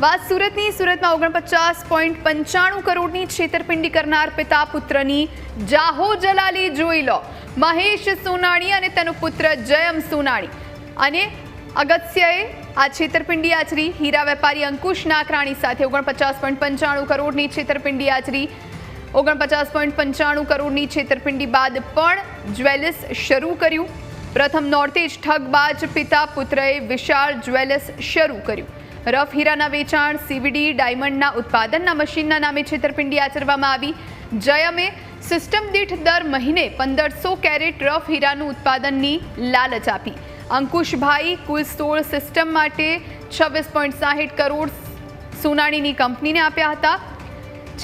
વાત સુરતની, સુરતમાં ઓગણપચાસ પોઈન્ટ પંચાણું કરોડની છેતરપિંડી કરનાર પિતા પુત્રની જાહો જલાલી જોઈ લો. મહેશ સોનાણી અને તેનો પુત્ર જયમ સોનાણી. અને અગત્યએ આ છેતરપિંડી આચરી. હીરા વેપારી અંકુશ નાકરાણી સાથે ઓગણપચાસ પોઈન્ટ પંચાણું કરોડની છેતરપિંડી આચરી. ઓગણપચાસ પોઈન્ટ પંચાણું કરોડની છેતરપિંડી બાદ પણ જ્વેલર્સ શરૂ કર્યું. પ્રથમ નોર્તેજ ઠગબાજ પિતા પુત્રએ વિશાળ જ્વેલર્સ શરૂ કર્યું. રફ હીરાના વેચાણ સીવીડી ડાયમંડના ઉત્પાદનના મશીનના નામે છેતરપિંડી આચરવામાં આવી. જયમે સિસ્ટમ દીઠ દર મહિને પંદરસો કેરેટ રફ હીરાનું ઉત્પાદનની લાલચ આપી. અંકુશભાઈ કુલ સોળ સિસ્ટમ માટે છવ્વીસ પોઈન્ટ સાહીઠ કરોડ સોનાણીની કંપનીને આપ્યા હતા.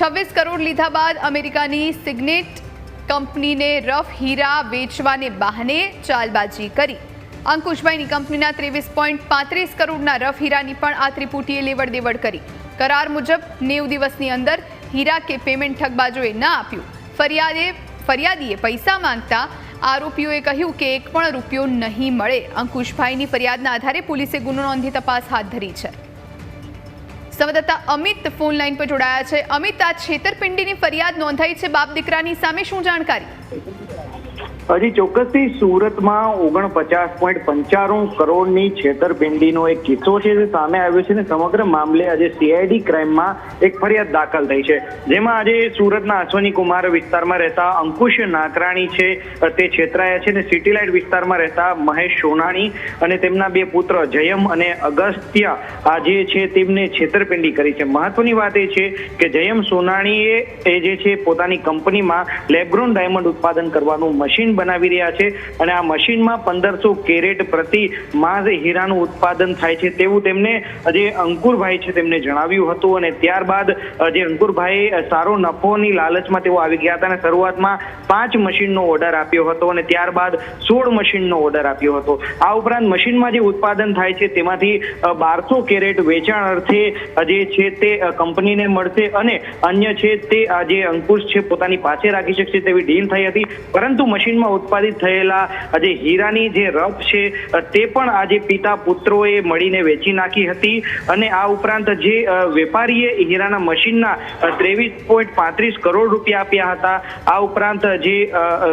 છવ્વીસ કરોડ લીધા બાદ અમેરિકાની સિગ્નેટ કંપનીને રફ હીરા વેચવાને બહાને ચાલબાજી કરી. અંકુશભાઈની કંપનીના ત્રેવીસ પોઈન્ટ પાંત્રીસ કરોડના રફ હીરાની પણ આ ત્રિપુટીએ લેવડ દેવડ કરી. કરાર મુજબ નેવ દિવસની અંદર હીરા કે પેમેન્ટ ઠગબાજોએ ન આપ્યું. ફરિયાદે, ફરિયાદીએ પૈસા માંગતા આરોપીઓએ કહ્યું કે એક પણ રૂપિયો નહીં મળે. અંકુશભાઈની ફરિયાદના આધારે પોલીસે ગુનો નોંધી તપાસ હાથ ધરી છે. સંવાદદાતા અમિત ફોન લાઈન પર જોડાયા છે. અમિત, આ છેતરપિંડીની ફરિયાદ નોંધાઈ છે બાપ દીકરાની સામે શું જાણકારી? હજી ચોક્કસથી સુરતમાં ઓગણપચાસ પોઈન્ટ પંચાણું કરોડની છેતરપિંડીનો એક કિસ્સો છે જે સામે આવ્યો છે ને સમગ્ર મામલે આજે સીઆઈડી ક્રાઇમમાં એક ફરિયાદ દાખલ થઈ છે. જેમાં આજે સુરતના અશ્વની કુમાર વિસ્તારમાં રહેતા અંકુશ નાકરાણી છે, તે છેતરાયા છે ને સિટીલાઇટ વિસ્તારમાં રહેતા મહેશ સોનાણી અને તેમના બે પુત્ર જયમ અને અગસ્ત્ય આ જે છે તેમને છેતરપિંડી કરી છે. મહત્વની વાત એ છે કે જયમ સોનાણીએ એ જે છે પોતાની કંપનીમાં લેબ્રોન ડાયમંડ ઉત્પાદન કરવાનું મશીન બનાવી રહ્યા છે અને આ મશીનમાં પંદરસો કેરેટ પ્રતિ માસ હીરાનું ઉત્પાદન થાય છે તેવું તેમને જે અંકુરભાઈ છે તેમને જણાવ્યું હતું અને ત્યારબાદ જે અંકુરભાઈ સારો નફોની લાલચમાં તેઓ આવી ગયા હતા અને શરૂઆતમાં પાંચ મશીનનો ઓર્ડર આપ્યો હતો અને ત્યારબાદ સોળ મશીનનો ઓર્ડર આપ્યો હતો. આ ઉપરાંત મશીનમાં જે ઉત્પાદન થાય છે તેમાંથી બારસો કેરેટ વેચાણ અર્થે જે છે તે કંપનીને મળશે અને અન્ય છે તે જે અંકુશ છે પોતાની પાસે રાખી શકશે તેવી ડીલ થઈ હતી. પરંતુ મશીનમાં ઉત્પાદિત થયેલા જે હીરાની જે રફ છે તે પણ આજે પિતા પુત્રોએ મળીને વેચી નાખી હતી. અને આ ઉપરાંત જે વેપારીએ હીરાના મશીનના ત્રેવીસ પોઈન્ટ પાંત્રીસ કરોડ રૂપિયા આપ્યા હતા. આ ઉપરાંત જે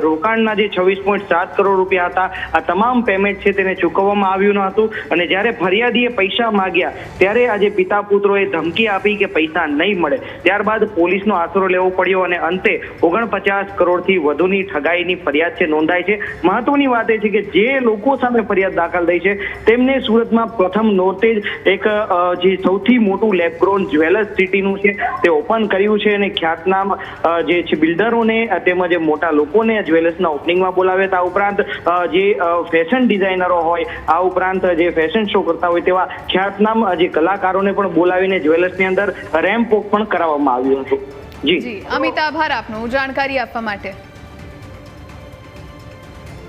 રોકાણના જે છવ્વીસ પોઈન્ટ સાત કરોડ રૂપિયા હતા, આ તમામ પેમેન્ટ છે તેને ચૂકવવામાં આવ્યું ન હતું. અને જ્યારે ફરિયાદીએ પૈસા માંગ્યા, ત્યારે આજે પિતા પુત્રોએ ધમકી આપી કે પૈસા નહીં મળે. ત્યારબાદ પોલીસનો આશરો લેવો પડ્યો અને અંતે ઓગણપચાસ કરોડથી વધુની ઠગાઈની ફરિયાદ છે નોંધાઈ છે. મહત્વની વાત એ છે કે જે લોકો સામે ફરિયાદ દાખલ થઈ છે, તેમને સુરતમાં પ્રથમ નોટેજ એક જે સૌથી મોટું લેબગ્રોન જ્વેલર્સ સિટીનું છે, તે ઓપન કર્યું છે અને ખ્યાતનામ જે છે બિલ્ડરોને, તેમજ મોટા લોકોને જ્વેલર્સના ઓપનિંગમાં બોલાવ્યા હતા. આ ઉપરાંત જે ફેશન ડિઝાઇનરો હોય, આ ઉપરાંત જે ફેશન શો કરતા હોય તેવા ખ્યાતનામ જે કલાકારોને પણ બોલાવીને જ્વેલર્સની અંદર રેમ્પ વોક પણ કરાવવામાં આવ્યું હતું. જી. જી અમિતાભ આભાર આપનો. જાણકારી આપવા માટે.